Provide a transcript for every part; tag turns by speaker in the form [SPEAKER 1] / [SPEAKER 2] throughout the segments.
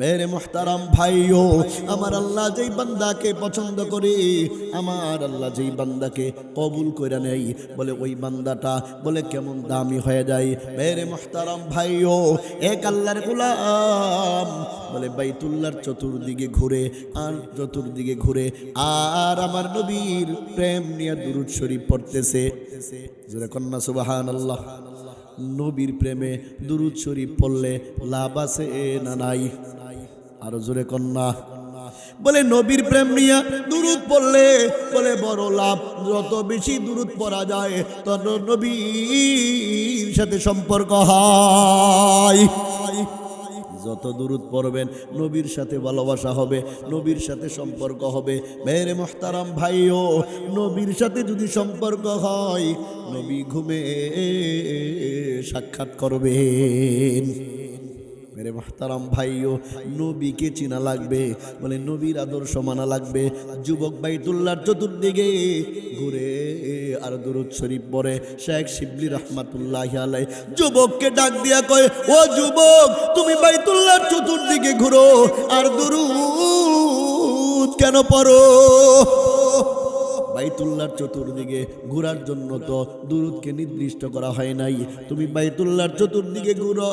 [SPEAKER 1] মেরে মোহতারাম ভাইও, আমার আল্লাহ যেই বান্দাকে পছন্দ করে, আমার আল্লাহ যেই বান্দাকে কবুল করে নেই, বলে ওই বান্দাটা বলে কেমন দামি হয়ে যায়। মেরে মোহতারাম ভাইও, এক আল্লাহর গোলাম, বলে বাইতুল্লাহর চতুর্দিকে ঘুরে, আর চতুর্দিকে ঘুরে, আর আমার নবীর প্রেম নিয়ে দুরুদ শরীফ পড়তেছে। কন্যা সুবাহান আল্লাহ নবীর প্রেমে দুরুদ শরীফ পড়লে লাভ আছে না নাই? আরও জোরে কন্যা। বলে, নবীর প্রেম নিয়ে দুরুদ পড়লে? বলে, বড় লাভ, যত বেশি দূরত পড়া যায়, তত নবীর সাথে সম্পর্ক হয়। যত দূরত পড়বেন, নবীর সাথে ভালোবাসা হবে, নবীর সাথে সম্পর্ক হবে। মেরে মোহতারাম ভাইও, নবীর সাথে যদি সম্পর্ক হয়, নবী ঘুমে সাক্ষাৎ করবেন। মেরে মোহতারাম ভাইও, নবীকে চিনা লাগবে, বলে নবীর আদর্শ মানা লাগবে। যুবক বাইতুল্লাহর চতুর্দিকে ঘুরে আর দুরুদ শরীফ পরে শেখ শিবলি রহমাতুল্লাহ আলাই যুবককে ডাক দিয়া কয়, ও যুবক, তুমি বাইতুল্লাহর চতুর্দিকে ঘুরো আর দুরুদ কেন পড়ো? বাইতুল্লাহর চতুর্দিকে ঘোরার জন্য তো দুরুদকে নির্দিষ্ট করা হয় নাই। তুমি বাইতুল্লাহর চতুর্দিকে ঘুরো।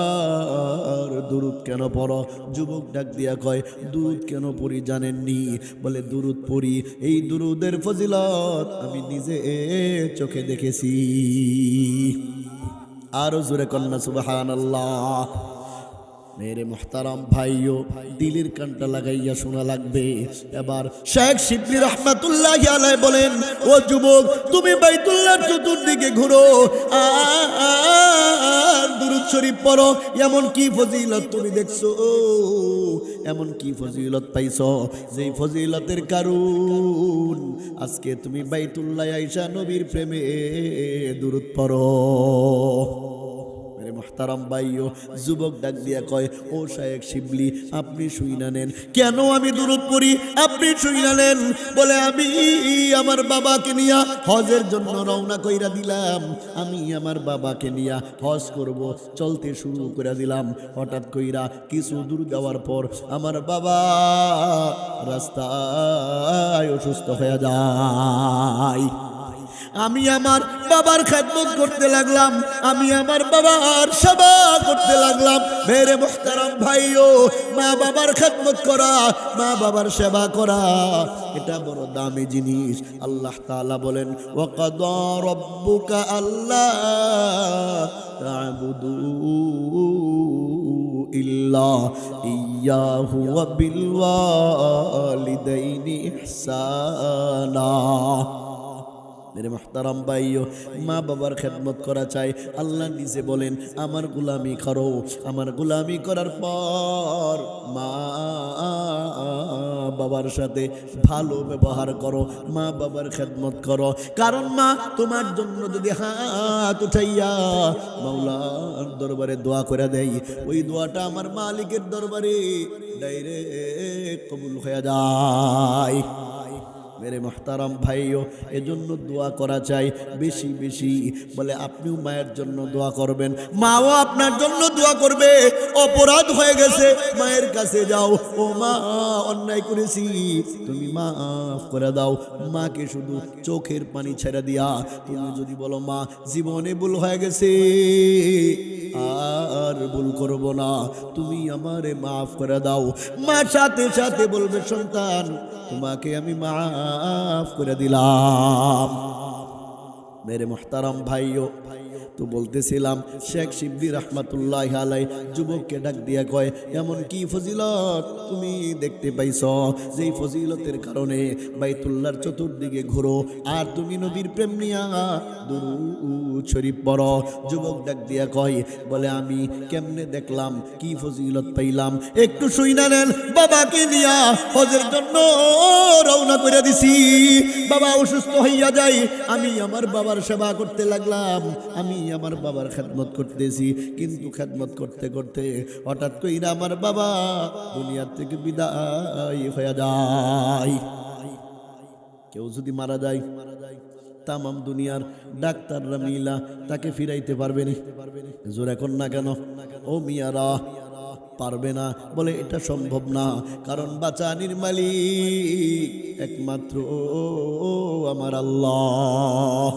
[SPEAKER 1] আর দুরুদ কেন পড়ো? যুবক ডাক দিয়া কয়, দুরুদ কেন পড়ি জানেননি? বলে, দুরুদ পড়ি, এই দুরুদের ফজিলত আমি নিজে চোখে দেখেছি। আরও জোরে কন্যা সুবাহান আল্লাহ মেরে মোহতারাম ভাইও, দিলের কানটা লাগাইয়া শোনা লাগবে। এবার শেখ শিবলি রহমাতুল্লাহ বলেন, ও যুবক, তুমি বাইতুল্লাহর চতুর্দিকে ঘুরো। আর শরীফ এমন কি ফজিলত তুমি দেখছ? এমন কি ফজিলত পাইছো? যেই ফজিলতের আজকে তুমি বাইতুল্লাহ আইসা নবীর প্রেমে দুরুদ পড়ো। মোহতারাম ভাইও, যুবক ডাক দিয়া কয়, ও শায়েক শিবলি, আপনি শুই না নেন। কেন আমি দূরত পড়ি? আপনি শুই না নেন। বলে, আমি আমার বাবাকে নিয়া হজের জন্য রওনা কইরা দিলাম। আমি আমার বাবাকে নিয়া হজ করব, চলতে শুরু করে দিলাম। হঠাৎ কইরা কিছু দূর যাওয়ার পর আমার বাবা রাস্তায় অসুস্থ হয়ে যায়। আমি আমার বাবার খেদমত করতে লাগলাম, আমি আমার বাবার সেবা করতে লাগলাম। মেরে মোহতারাম ভাইও, মা বাবার খেদমত করা, মা বাবার সেবা করা, এটা বড় দামি জিনিস। আল্লাহ তাআলা বলেন, ওয়াকাদ আল্লাহ তা'বুদু ইল্লা ইয়াহু ওয়া ইহসানা। মেরে মাহতারাম ভাইও, মা বাবার খেদমত করা চাই। আল্লাহ নিজে বলেন, আমার গুলামি করো। আমার গুলামি করার পর মা বাবার সাথে ভালো ব্যবহার করো, মা বাবার খেদমত করো। কারণ মা, তোমার জন্য যদি হাত উঠাইয়া মাওলার দরবারে দোয়া করে দেয়, ওই দোয়াটা আমার মালিকের দরবারে ডাইরেক্ট কবুল হয়ে যায়। মেরে মোহতারাম ভাইও, এজন্য দোয়া করা চাই, বেশি বেশি। বলে, আপনিও মায়ের জন্য দোয়া করবেন। মাও আপনার জন্য দোয়া করবে। অপরাধ হয়ে গেছে। মায়ের কাছে যাও। ও মা, অন্যায় করেছি। তুমি মাফ করে দাও। মাকে শুধু চোখের পানি ছেড়ে দিয়া, তুমি যদি বলো, মা, জীবনে ভুল হয়ে গেছে, আর ভুল করব না। তুমি আমারে মাফ করে দাও। মা, সাথে সাথে বলবে, সন্তান, তোমাকে আমি মাফ করে দিলাম। মেরে মোহতারাম ভাইও। তো বলতেছিলাম, শেখ শিবলি রহমাতুল্লাহ আলাই যুবককে ডাক দিয়া কয়, এমন কি ফজিলত তুমি দেখতে পাইছ? যেই ফজিলতের কারণে বাইতুল্লার চতুর্দিকে ঘুরো আর তুমি নবীর প্রেম নিয়া শরীফ যুবক ডাক দিয়া কয়, বলে আমি কেমনে দেখলাম, কি ফজিলত পাইলাম? একটু শুই না নেন, বাবাকে নিয়া হজের জন্য রওনা করে দিছি। বাবা অসুস্থ হইয়া যাই আমি আমার বাবার সেবা করতে লাগলাম, আমি আমার বাবার খেদমত করতেছি, কিন্তু খেদমত করতে করতে হঠাৎ কইরা আমার বাবা দুনিয়ার থেকে বিদায় হয়ে যায়। কেউ যদি মারা যায়, তামাম দুনিয়ার ডাক্তাররা মিলা তাকে ফিরাইতে পারবে নি। জোর এখন না কেন? ও মিয়ারা, পারবে না। বলে, এটা সম্ভব না। কারণ বাঁচানির মালিক একমাত্র আমার আল্লাহ।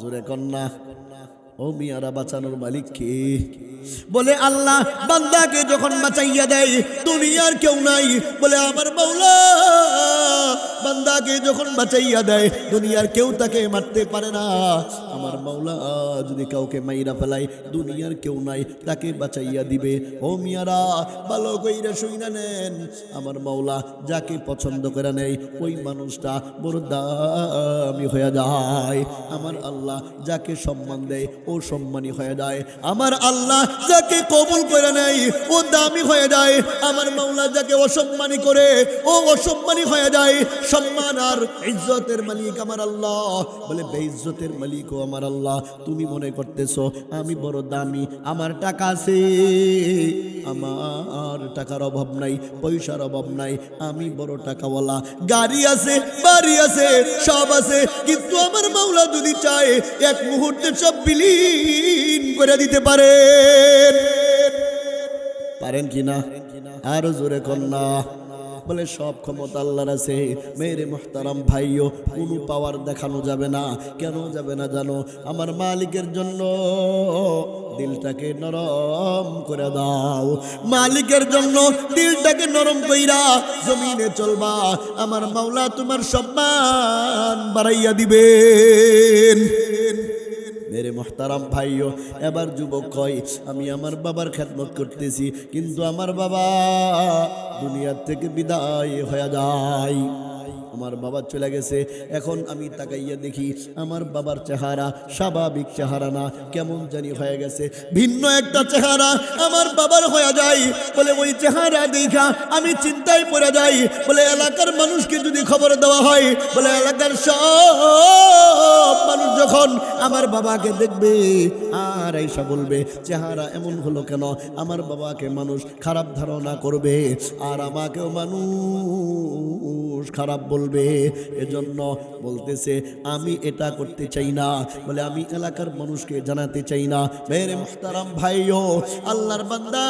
[SPEAKER 1] জোরে কন্যা ও মিয়ারা বাঁচানোর মালিক কে? বলে, আল্লাহ, বান্দাকে যখন বাঁচাইয়া দেয়, দুনিয়ার কেউ নাই। বলে, আমার মাওলা বান্দাকে যখন বাঁচাইয়া দেয়, দুনিয়ার কেউ তাকে মারতে পারে না। আমার মাওলা, যদি কাউকে মাইরা ফেলায়, দুনিয়ার কেউ নাই, তাকে বাঁচাইয়া দিবে। ও মিয়ারা, ভালো কইরা শুইনা নেন। আমার মাওলা, যাকে পছন্দ করে নেই ওই মানুষটা বড় দামি হয়ে যায়। আমার আল্লাহ যাকে সম্মান দেয়, ও সম্মানী হয়ে যায়। আমার আল্লাহ যাকে কবুল করে নেই ও দামি হয়ে যায়। আমার মাওলা যাকে অসম্মানী করে, ও অসম্মানী হয়ে যায়। সম্মান আর ইজ্জতের মালিক আমার আল্লাহ। বলে, বেইজ্জতের ও আমার আল্লাহ, তুমি মনে করতেছো আমি বড় দামি, আমার টাকা আছে। আমার টাকার অভাব নাই, পয়সার অভাব নাই, আমি বড় টাকাওয়ালা। গাড়ি আছে, বাড়ি আছে, সব আছে, কিন্তু আমার মাওলা যদি চায়, এক মুহূর্তে সব বিলীন করে দিতে পারেন পারেন কি না? আরও জোরে কন্যা বলে সব ক্ষমতা আল্লাহর আছে। মেরে মোহতারাম ভাইও, কোনো পাওয়ার দেখানো যাবে না। কেন যাবে না জানো? আমার মালিকের জন্য দিলটাকে নরম করে দাও। মালিকের জন্য দিলটাকে নরম কইরা জমিনে চলবা। আমার মাওলা তোমার সম্মান বাড়াইয়া দিবেন। মেরে মোহতারাম ভাইও, এবার যুবক কয় আমি আমার বাবার খেদমত করতেছি, কিন্তু আমার বাবা দুনিয়ার থেকে বিদায় হয়ে যায়। আমার বাবা চলে গেছে। এখন আমি তাকাইয়া দেখি, আমার বাবার চেহারা স্বাভাবিক চেহারা না, কেমন জানি হয়ে গেছে। ভিন্ন একটা চেহারা আমার বাবার হয়ে যায়। বলে, ওই চেহারা দেখা আমি চিন্তায় পড়ে যাই। বলে, এলাকার মানুষকে যদি খবর দেওয়া হয়, বলে, এলাকার সব মানুষ যখন আমার বাবাকে দেখবে, আর এইসব বলবে, চেহারা এমন হলো কেন? আমার বাবাকে মানুষ খারাপ ধারণা করবে। আর আমাকেও মানুষ খারাপ বলবে। এজন্য বলতেছে, আমি এটা করতে চাই না। বলে, আমি এলাকার মানুষকে জানাতে চাই না। মেরে মুখতারাম ভাইও, আল্লাহর বান্দা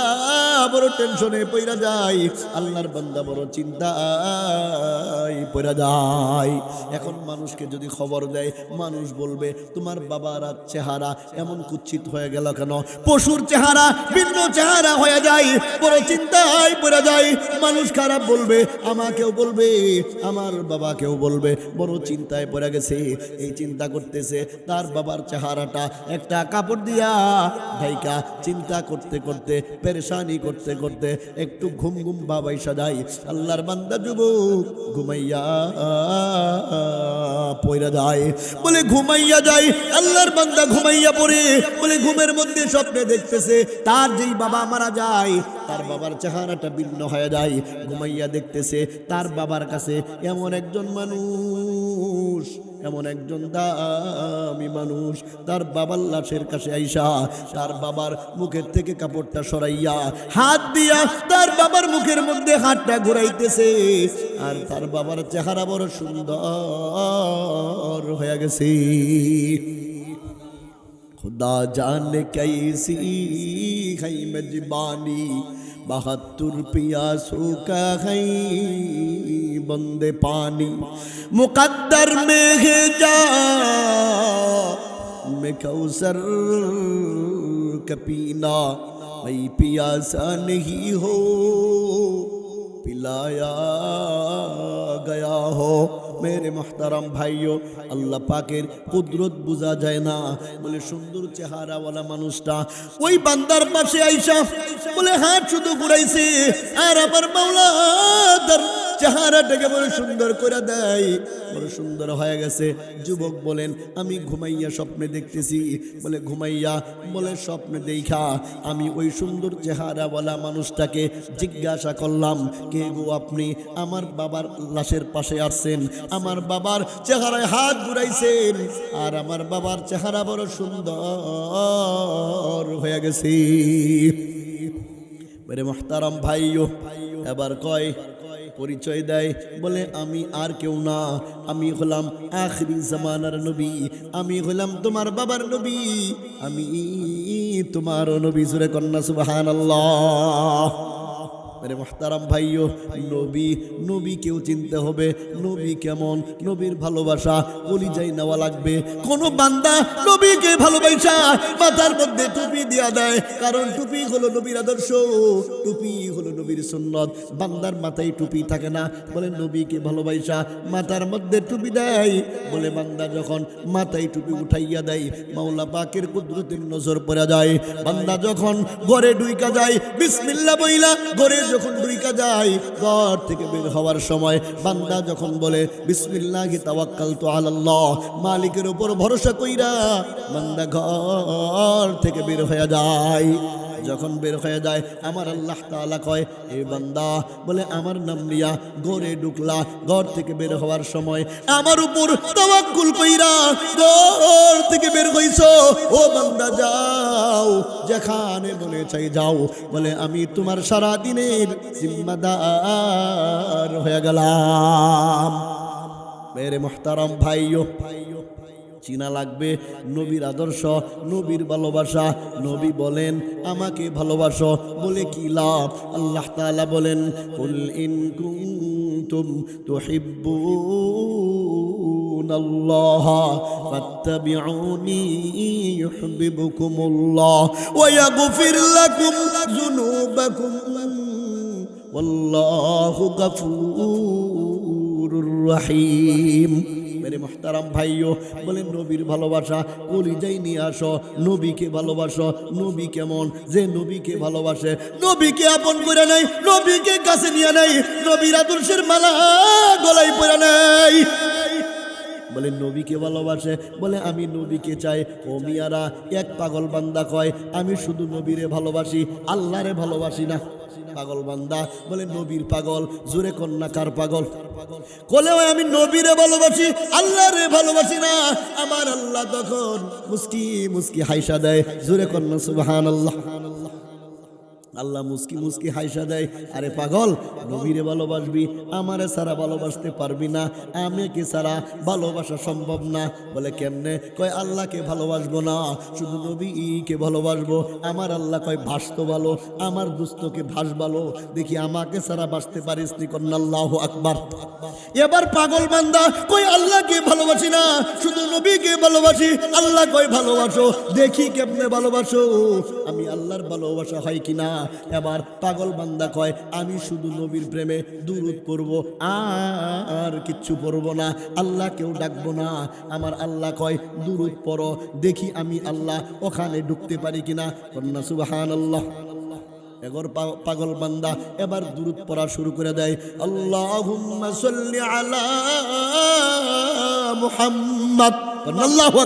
[SPEAKER 1] বড় টেনশনে পইরা যায়। আল্লাহর বান্দা বড় চিন্তায় পইরা যায়। এখন মানুষকে যদি খবর দেয়, মানুষ বলবে, তোমার বাবার চেহারা এমন কুচ্ছিত হয়ে গেল কেন? পশুর চেহারা, ভিন্ন চেহারা হয়ে যায়। বড় চিন্তায় পড়ে যায়। মানুষ খারাপ বলবে, আমাকেও বলবে, আমার বাবাকেও বলবে। বড় চিন্তায় পড়ে গেছে, এই চিন্তা করতেছে, তার বাবার চেহারাটা একটা কাপড় দিয়া। ঢাইকা চিন্তা করতে করতে, পেরেশানি করতে করতে, একটু ঘুম ঘুম বাবাই সাজাই আল্লাহর বান্দা যুবক ঘুমাইয়া পয়রা যায়। বলে ঘুমাইয়া যায়, আল্লাহর বান্দা ঘুমাইয়া পড়ে। বলে ঘুমের মধ্যে স্বপ্নে দেখতেছে, তার যেই বাবা মারা যায়, তার বাবার চেহারাটা ভিন্ন হয়ে যায়, ঘুমাইয়া দেখতেছে তার বাবার কাছে এমন একজন মানুষ, এমন একজন দামি মানুষ। তার বাবার লাশের কাছে আইসা তার বাবার মুখের থেকে কাপড়টা সরাইয়া হাত দিয়া তার বাবার মুখের মধ্যে হাতটা ঘুরাইতেছে। আর তার বাবার চেহারা বড় সুন্দর হয়ে গেছে। خدا جان کیسی ہے مجبانی؟ بہتر پیاسو کا ہے بند پانی۔ مقدر میں ہے جا۔ میں کوثر کپینا۔ میں پیاسا نہیں ہو۔ پلایا گیا ہو۔ মেরে মোহতারাম ভাইও, আল্লাহ পাকের কুদরত বোঝা যায় না। বলে, সুন্দর চেহারাওয়ালা মানুষটা, ওই বান্দার পাশে আইসা, বলে, হাত শুধু ঘুরাইছে, আর আমার মাওলা চেহারাটাকে বড় সুন্দর করে দেয়। বড় সুন্দর হয়ে গেছে। যুবক বলেন, আমি ঘুমাইয়া স্বপ্নে দেখতেছি। বলে, ঘুমাইয়া। বলে, স্বপ্নে দেখা। আমি ওই সুন্দর চেহারাওয়ালা মানুষটাকে জিজ্ঞাসা করলাম, কে গো আপনি? আমার বাবার লাশের পাশে আসছেন আমার বাবার চেহারায় হাত ঘুরাইছেন। আর আমার বাবার চেহারা বড় সুন্দর হয়ে গেছে। মেরে মোহতারাম ভাইও। এবার কয় পরিচয় দেয়, বলে, আমি আর কেউ না। আমি হলাম আখরি জামানার নবী। আমি হলাম তোমার বাবার নবী। আমি তোমার নবী। সুরে কন্যা সুবাহান মেরে মোহতারাম ভাইও, নবী নবী কেউ চিনতে হবে। নবী কেমন? নবীর ভালোবাসা কলিজাই নেওয়া লাগবে। কোন বান্দা নবীকে ভালোবাসা মাথার মধ্যে টুপি দিয়া দেয়। কারণ টুপি হলো নবীর আদর্শ, টুপি হলো নবীর সুন্নত। বান্দার মাথায় টুপি থাকে না। বলে নবীকে ভালোবাসা মাথার মধ্যে টুপি দেয়। বলে বান্দা যখন মাথায় টুপি উঠাইয়া দেয়, মাওলা পাকের কুদরতের নজর পড়া যায়। বান্দা যখন ঘরে ডুইকা যায় বিসমিল্লা বইলা ঘরে যখন ডুইকা যায়, ঘর থেকে বের হওয়ার সময় বান্দা যখন বলে, বিসমিল্লাহি তাওয়াক্কালতু আলাল্লাহ মালিকের উপর ভরসা কইরা বান্দা ঘর থেকে বের হয়ে যায়। যখন বের হয়ে যায়, আমার আল্লাহ তাআলা কয়, এ বান্দা বলে, আমার নাম নিয়া ঘরে ঢুকলা ঘর থেকে বের হওয়ার সময় আমার উপর তাওয়াক্কুল কইরা থেকে বের হইছো? ও বান্দা, যাও। যেখানে মনে চাই যাও। বলে, আমি তোমার সারা দিনের জিম্মাদার হয়ে গেলাম। মেরে মোহতারাম ভাইও ভাইও চিনা লাগবে? নবীর আদর্শ, নবীর ভালোবাসা। নবী বলেন, আমাকে ভালোবাসো। বলে কি লাভ? আল্লাহ তাআলা বলেন, কুল ইন কুনতুম তুহিব্বুন আল্লাহ ফাত্তাবিউনি ইউহিব্বুকুমুল্লাহ ওয়া ইয়াগফির লাকুম যুনুবাকুম ওয়াল্লাহু গফুরুর রহিম মেরে মোহতারাম ভাইও বলেন নবীর ভালোবাসা কলিজাই নিয়ে আসো। নবীকে ভালোবাসো। নবী কেমন? যে নবীকে ভালোবাসে। নবীকে আপন করে নেই নবীকে কাছে নিয়ে নেই নবীর আদর্শের মালা গলাই পরে নেই বলে, নবীকে ভালোবাসে? বলে, আমি নবীকে চাই। ও মিয়ারা, এক পাগল বান্দা কয়, আমি শুধু নবীরে ভালোবাসি, আল্লাহরে ভালোবাসি না। পাগল বান্দা বলে, নবীর পাগল, জোরে কন্যা কার পাগল কলেও আমি নবীরে ভালোবাসি, আল্লাহরে ভালোবাসি না। আমার আল্লাহ তখন মুস্কি মুস্কি হাইসা দেয়, জোরে কন্যা সুবহান আল্লাহ আল্লাহ মুস্কি মুস্কি হাইসা দেয়, আরে পাগল, নবীরে ভালোবাসবি, আমারে সারা ভালোবাসতে পারবি না আমাকে সারা ভালোবাসা সম্ভব না? বলে কেমনে? কয়, আল্লাহকে ভালোবাসবো না, শুধু নবীকে ভালোবাসবো, আমার আল্লাহ কয় ভাসতো ভালো, আমার দুস্থকে ভাস ভালো, দেখি আমাকে সারা বাসতে পারিস নি কন্যা, আল্লাহ আকবার। এবার পাগল বান্দা কই আল্লাহকে ভালোবাসি না, শুধু নবীকে ভালোবাসি, আল্লাহ কয়, ভালোবাসো, দেখি কেমনে ভালোবাসো, আমি আল্লাহর ভালোবাসা হয় কিনা? এবার পাগল বান্দা কয়, আমি শুধু নবীর প্রেমে দুরুদ পড়ব আর কিচ্ছু পড়ব না। আল্লাহ কেউ ডাকবো না। আমার আল্লাহ কয়, দুরুদ পড়ো, দেখি আমি আল্লাহ ওখানে ঢুকতে পারি কিনা। কন্যা সুবাহান আল্লাহ এগর পাগল বান্দা এবার দূরত পড়া শুরু করে দেয়। আল্লাহুম্মা সাল্লি আলা মুহাম্মদ। আল্লাহু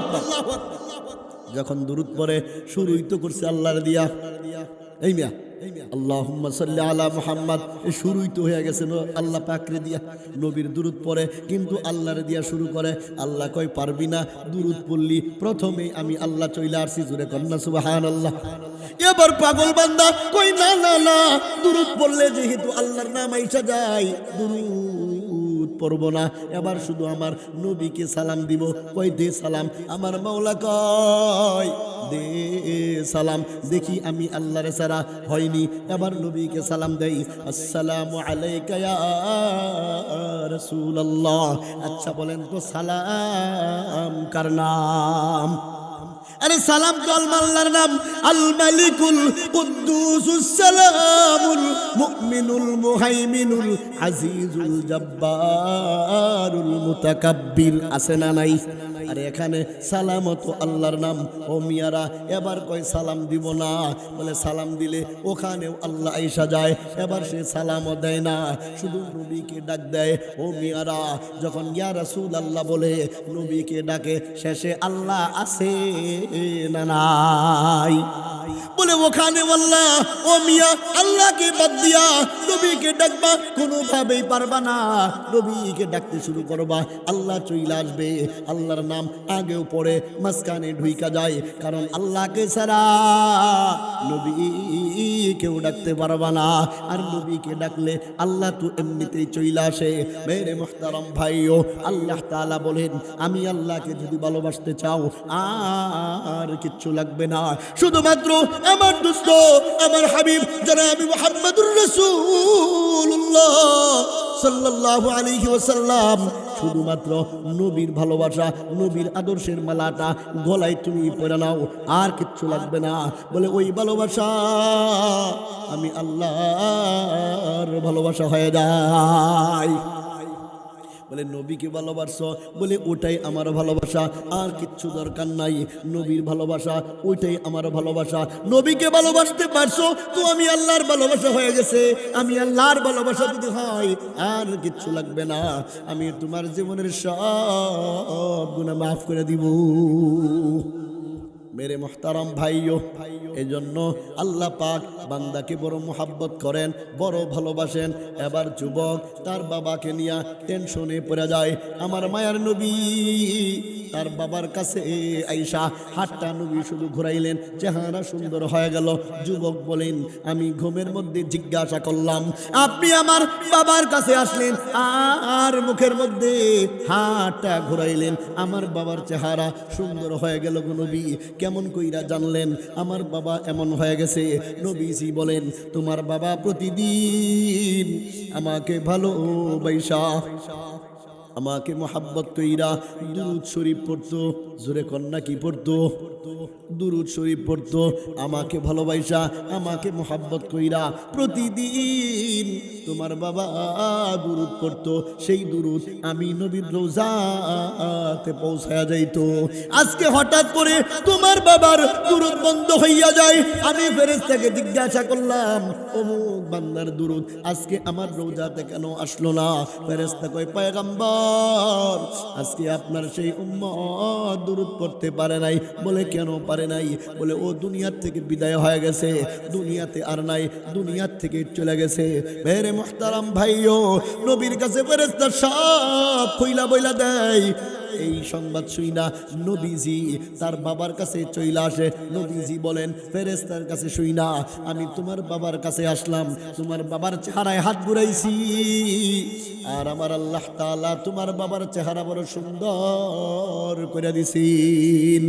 [SPEAKER 1] যখন দূরত পড়ে, শুরুই তো করছে আল্লাহর দিয়া। এই মিয়া আল্লাহুম্মা সাল্লি আলা মুহাম্মদ শুরুই তো হয়ে গেছে আল্লাহ পাকরে দিয়া। নবীর দুরুদ পড়ে, কিন্তু আল্লাহরে দিয়া শুরু করে। আল্লাহ কয়, পারবি না দুরুদ পড়লি। প্রথমে আমি আল্লাহ চইলা আসি জুড়ে কন্যা সুবহানাল্লাহ। এবার পাগল বান্দা কই না না না যেহেতু আল্লাহর নাম আইসা যায় দুরুদ পড়ব না। এবার শুধু আমার নবীকে সালাম দিব। কই দে সালাম। আমার মাওলা কয়, দে সালাম। দেখি আমি আল্লাহরে সারা হয়নি। এবার নবীকে সালাম দেই। আসসালামু আলাইকা ইয়া রাসূলুল্লাহ। আচ্ছা বলেন তো সালাম কার নাম? আরে সালাম তো আলমাল্লার নাম। আল মালিকুল কুদ্দুসুস সালামুল মুমিনুল মুহাইমিনুল আজিজুল জব্বারুল মুতাকাব্বির। আছে না নাই? আরে এখানে সালামত আল্লাহর নাম। ও মিয়ারা, এবার কয় সালাম দিব না। বলে সালাম দিলে ওখানেও আল্লাহ আইসা যায়। এবার সে সালামও দেয় না। শুধু নবীকে ডাক দেয়। ও মিয়ারা, যখন ইয়া রাসূল আল্লাহ বলে, নবীকে ডাকে, শেষে আল্লাহ আছে না নাই? বলে ওখানে আল্লাহ, ও মিয়া, আল্লাহকে বাদ দিয়া নবীকে ডাকবা কোনোভাবেই পারবা না। নবীকে ডাকতে শুরু করবা। আল্লাহ চইলে আসবে। আল্লাহর নাম আগেও পড়ে মাঝখানে ঢুইকা যায়। কারণ আল্লাহকে ছাড়া নবী কেউ ডাকতে পারবা না। আর নবীকে ডাকলে আল্লাহ তো এমনিতেই চইলা আসে। মেরে মোহতারাম ভাইও, আল্লাহ তাআলা বলেন, আমি আল্লাহকে যদি ভালোবাসতে চাও, আর কিচ্ছু লাগবে না। শুধুমাত্র আমার দুস্থ আমার হাবিব, যারা আমি মোহাম্মদুর রসুল্লাহ সাল্লাল্লাহু আলাইহি ওয়াসাল্লাম, শুধুমাত্র নবীর ভালোবাসা, নবীর আদর্শের মালাটা গলায় তুমি পরে নাও, আর কিচ্ছু লাগবে না। বলে, ওই ভালোবাসা আমি আল্লাহর ভালোবাসা হয়ে যায়। বলে, নবীকে ভালোবাসো। বলে, ওটাই আমার ভালোবাসা, আর কিচ্ছু দরকার নাই। নবীর ভালোবাসা, ওইটাই আমার ভালোবাসা। নবীকে ভালোবাসতে পারছ? তো আমি আল্লাহর ভালোবাসা হয়ে গেছে। আমি আল্লাহর ভালোবাসা যদি হয়, আর কিচ্ছু লাগবে না। আমি তোমার জীবনের সব গুণা মাফ করে দিব। মেরে মোহতারাম ভাইও এই জন্য আল্লাহ পাক বান্দাকে বড় মোহাব্বত করেন, বড় ভালোবাসেন। এবার যুবক তার বাবাকে নিয়ে টেনশনে পড়ে যায়, আমার মায়ার নবী তার বাবার কাছে আইসা হাতটা নবী শুধু ঘুরাইলেন, চেহারা সুন্দর হয়ে গেল। যুবক বলেন, আমি ঘুমের মধ্যে জিজ্ঞাসা করলাম, আপনি আমার বাবার কাছে আসলেন, আর মুখের মধ্যে হাতটা ঘুরাইলেন। আমার বাবার চেহারা সুন্দর হয়ে গেল নবী, কেমন কইরা জানলেন, আমার বাবা এমন হয়ে গেছে। নবীজি বলেন, তোমার বাবা প্রতিদিন আমাকে ভালো ভালোবাসা। আমাকে মোহাব্বত তৈরা দুধ শরীফ পড়তো জোরে কন্যা কি পড়তো? দুরুদ শরীফ পড়তো। আমাকে ভালোবাসা, আমাকে মোহাব্বত কইরা প্রতিদিন তোমার বাবা দুরুদ পড়তো। সেই দুরুদ আমি নবীর রোজাতে পৌঁছায়া যাইতো। আজকে হঠাৎ করে তোমার বাবার দুরুদ বন্ধ হইয়া যায়। আমি ফেরেশতাকে জিজ্ঞাসা করলাম অমুক বান্দার দুরুদ, আজকে আমার রোজাতে কেন আসলো না? ফেরেশতা কয়, পয়গাম্বর, আজকে আপনার সেই উম্মত দুরুদ পড়তে পারে নাই। বলে কেন পারে নাই? বলে, ও দুনিয়ার থেকে বিদায় হয়ে গেছে। দুনিয়াতে আর নাই, দুনিয়ার থেকে চলে গেছে। বেরে মোহতারাম ভাইও, নবীর কাছে ফেরেশতা সব কইলা বইলা দেয়। এই সংবাদ শুই না, নবীজি তার বাবার কাছে চইলা আসে। নবীজি বলেন ফেরেস্তার কাছে শুই না, আমি তোমার বাবার কাছে আসলাম। তোমার বাবার চেহারায় হাত ঘুরাইছি। আর আমার আল্লাহ তাআলা তোমার বাবার চেহারা বড় সুন্দর করে দিছিন।